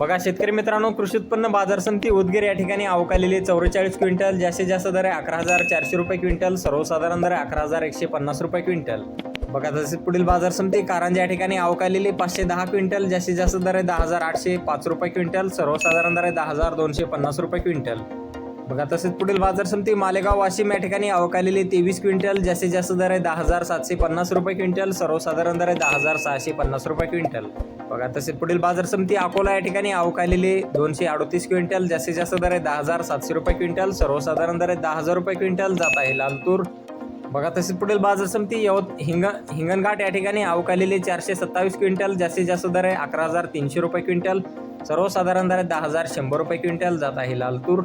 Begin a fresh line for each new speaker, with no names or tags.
बघा शेतकरी मित्रांनो कृषी उत्पन्न बाजार समिती उदगीर या ठिकाणी अवकालेली चौवेचाळीस क्विंटल जास्तीत जास्त दर आहे अकरा हजार चारशे रुपये क्विंटल सर्वसाधारण दर आहे अकरा हजार एकशे पन्नास रुपये क्विंटल. बघा तसेच पुढील बाजार समिती कारंजा या ठिकाणी अवकालेली पाचशे दहा क्विंटल जास्तीत जास्त दर आहे दहा हजार आठशे पाच रुपये क्विंटल सर्वसाधारण दर आहे दहा हजार दोनशे पन्नास रुपये क्विंटल. बघा तसेच पुढील बाजार समिती मालेगाव वाशिम या ठिकाणी अवकालेली तेवीस क्विंटल जास्तीत जास्त दर आहे दहा हजार सातशे पन्नास रुपये क्विंटल सर्वसाधारण दर आहे दहा हजार सहाशे पन्नास रुपये क्विंटल. बघा तसेच पुढील बाजार समिती अकोला या ठिकाणी अवकालेली दोनशे अडतीस क्विंटल जास्तीत जास्त दर आहे दहा हजार सातशे रुपये क्विंटल सर्वसाधारण दर आहे दहा हजार रुपये क्विंटल जात आहे लालतूर. बघा तसेच पुढील बाजार समिती यवत हिंग हिंगणघाट या ठिकाणी अवकालेली चारशे सत्तावीस क्विंटल जास्तीत जास्त दर आहे अकरा हजार तीनशे रुपये क्विंटल सर्वसाधारण दर आहे दहा हजार शंभर रुपये क्विंटल जात आहे लालतूर.